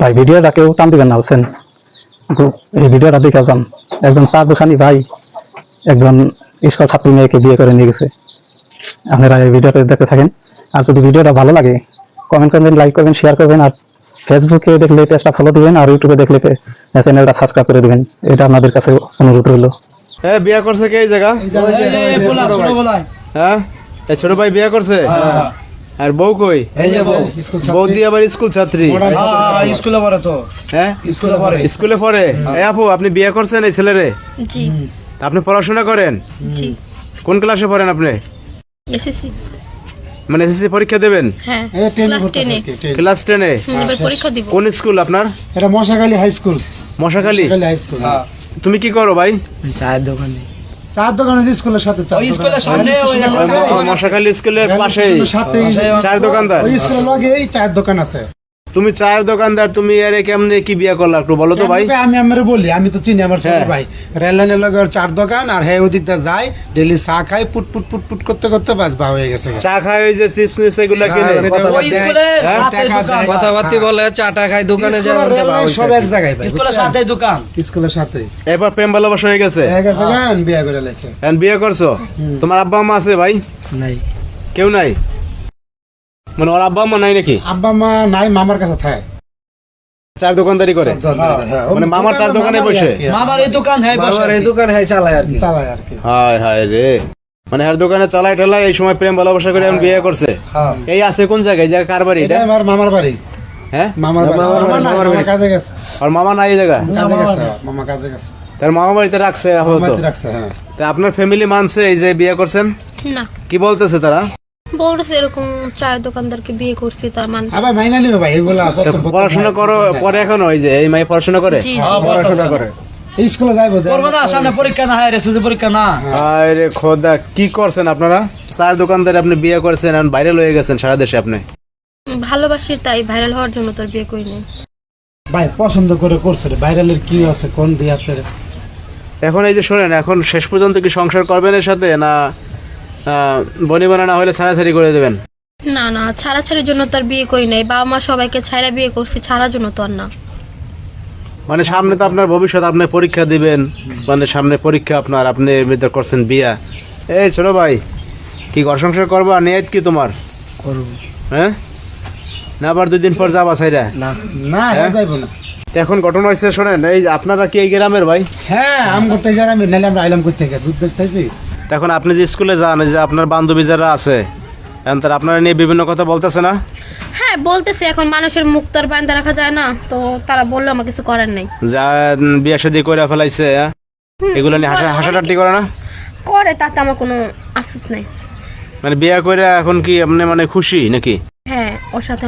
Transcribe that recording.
ভাই ভিডিওটা কেউ টান দিবেন না বলছেন এই ভিডিওটা দেখে যান। একজন চা দোকানি ভাই একজন স্কুল ছাত্রী মেয়েকে বিয়ে করে নিয়ে গেছে। আপনারা এই ভিডিওটা দেখতে থাকেন। আর যদি ভিডিওটা ভালো লাগে কমেন্ট করবেন লাইক করবেন শেয়ার করবেন আর ফেসবুকে দেখলে পেজটা ফলো দিবেন আর ইউটিউবে দেখলে চ্যানেলটা সাবস্ক্রাইব করে দিবেন। এটা আপনাদের কাছে অনুরোধ রইল। হ্যাঁ বিয়ে করছে কে এই জায়গা? হ্যাঁ? ছোট ভাই বিয়ে করছে? আর বউ কই? বউ দিয়ে আবার স্কুল ছাত্রী। স্কুলে পড়ে তো। হ্যাঁ? স্কুলে পড়ে। স্কুলে পড়ে? এই আপু আপনি বিয়ে করছেন এই ছেলেরে? আপনি পড়াশোনা করেন? কোন ক্লাসে পড়েন আপনি? এসএসসি। মানে এসএসসি পরীক্ষা দেবেন? হ্যাঁ ক্লাস টেনে পরীক্ষা দিব। কোন স্কুল আপনার? এটা Moshakhali high school. Moshakhali? High school তুমি কি করো ভাই? চায়ের দোকানে। চার দোকান আছে স্কুলের সাথে চার স্কুলের সামনে মশাখালী স্কুলের সাথেই চায়ের দোকানদার। ওই স্কুলের এই চায়ের দোকান আছে। তুমি চায়ের দোকানদার তুমি এর কেমনে কি বিয়ে করলা একটু বলো তো ভাই? আমি আমার বলি আমি তো চিনি আমার ছোট হ্যাঁ। ভাই। রেল লাইনের লগে ওর চার দোকান আর হ্যাঁ ওদিক দিয়ে যায় ডেলি চা খাই পুট পুট পুট পুট করতে করতে বাস বা হয়ে গেছে। চা খায় ওই যে চিপস মিপস এগুলো কিনে? ওই স্কুলের সাথে দোকান। কথাবার্তি বলে চাটা খাই দোকানে রেল সব এক জায়গায় ভাই স্কুলের সাথে দোকান। স্কুলের সাথে এরপর প্রেম ভালোবাসা হয়ে গেছে? হয়ে গেছে গান বিয়ে করে লেছে এখন বিয়ে করছ? তোমার আব্বা মা আছে ভাই? নাই। কেউ নাই? মানে ওর আব্বা আম্মা নাই নাকি? আব্বা মা নাই মামার কাছে থাকে চার দোকানদারি করে? হ্যাঁ, মানে মামার চার দোকানে বসে? মামার এই দোকান হ্যাঁ বাবার এই দোকান হ্যাঁ চালায় আর কি। চালায় আর কি। হায় হায় রে। মানে এর দোকানে চালাই টালাই এই সময় প্রেম ভালোবাসা করে বিয়ে করছে। হ্যাঁ। এই আছে কোন জায়গায়? জায়গা কার বাড়ি এটা? আমার মামার বাড়ি। হ্যাঁ? মামার বাড়ি। মামার মামার কাজে গেছে। আর মামা নাই এই জায়গা কাজে গেছে মামা কাজে গেছে। তার মামা বাড়িতে রাখছে আপাতত? হ্যাঁ। তা আপনার ফ্যামিলি মানছে এই যে বিয়ে করছেন? না। কি বলতেছে তারা? বলতেছে এরকম চায়ের দোকানদারকে বিয়ে করছি তার মানে আবার মাইনা নিবে ভাই এগুলা পড়াশোনা করো পরে এখনও ওই যে এই মাই পড়াশোনা করে? পড়াশোনা করে। স্কুলে যাইবো করব না সামনে পরীক্ষা না হয় রেসিডি পরীক্ষা না। আরে খোদা কি করছেন আপনারা? চার দোকানদার আপনি বিয়ে করছেন এখন বাইরে লয়ে গেছেন সারা দেশে আপনি? ভালোবাসি তাই ভাইরাল হওয়ার জন্য তোর বিয়ে করি নাই ভাই পছন্দ করে করছে ভাইরালের কি আছে কোন দিয়ে আপনার এখন এই যে শোনেন এখন শেষ পর্যন্ত কি সংসার করবেন এর সাথে না বনিবানা না হলে ছাড়াছাড়ি করে দেবেন? না না ছাড়াছাড়ির জন্য তোর বিয়ে করি নাই। বাবা মা সবাইকে ছাড়া বিয়ে করছি ছাড়ার জন্য তো আর না। মানে সামনে তো আপনার ভবিষ্যৎ আপনি পরীক্ষা দিবেন মানে সামনে পরীক্ষা আপনার আপনি এমনিতে করছেন বিয়া। এই ছোট ভাই কি ঘর সংসার করবা? নিয়ত কি তোমার? করব। হ্যাঁ? না আবার দুই দিন পর যাবা সাইরা না না হ্যাঁ? যাইবো না। এখন ঘটনা হয়েছে শোনেন এই আপনারা কি এই গ্রামের ভাই? হ্যাঁ আম করতে গেলে আমি আমরা আইলাম করতে গেলে দুধ দেশ এখন আপনি যে স্কুলে যান যে আপনার বান্ধবী যারা আছে এখন তারা আপনারা নিয়ে বিভিন্ন কথা বলতেছে না? হ্যাঁ বলতেছে এখন মানুষের মুখ তো আর বান্ধা রাখা যায় না তো তারা বলল আমার কিছু করার নেই। যা বিয়া শাদি করে ফেলাইছে হ্যাঁ? এগুলো নিয়ে হাসা হাসাটাটি করে না? করে তাতে আমার কোনো আফসোস নেই। মানে বিয়া করে এখন কি আপনি মানে খুশি নাকি? হ্যাঁ ওর সাথে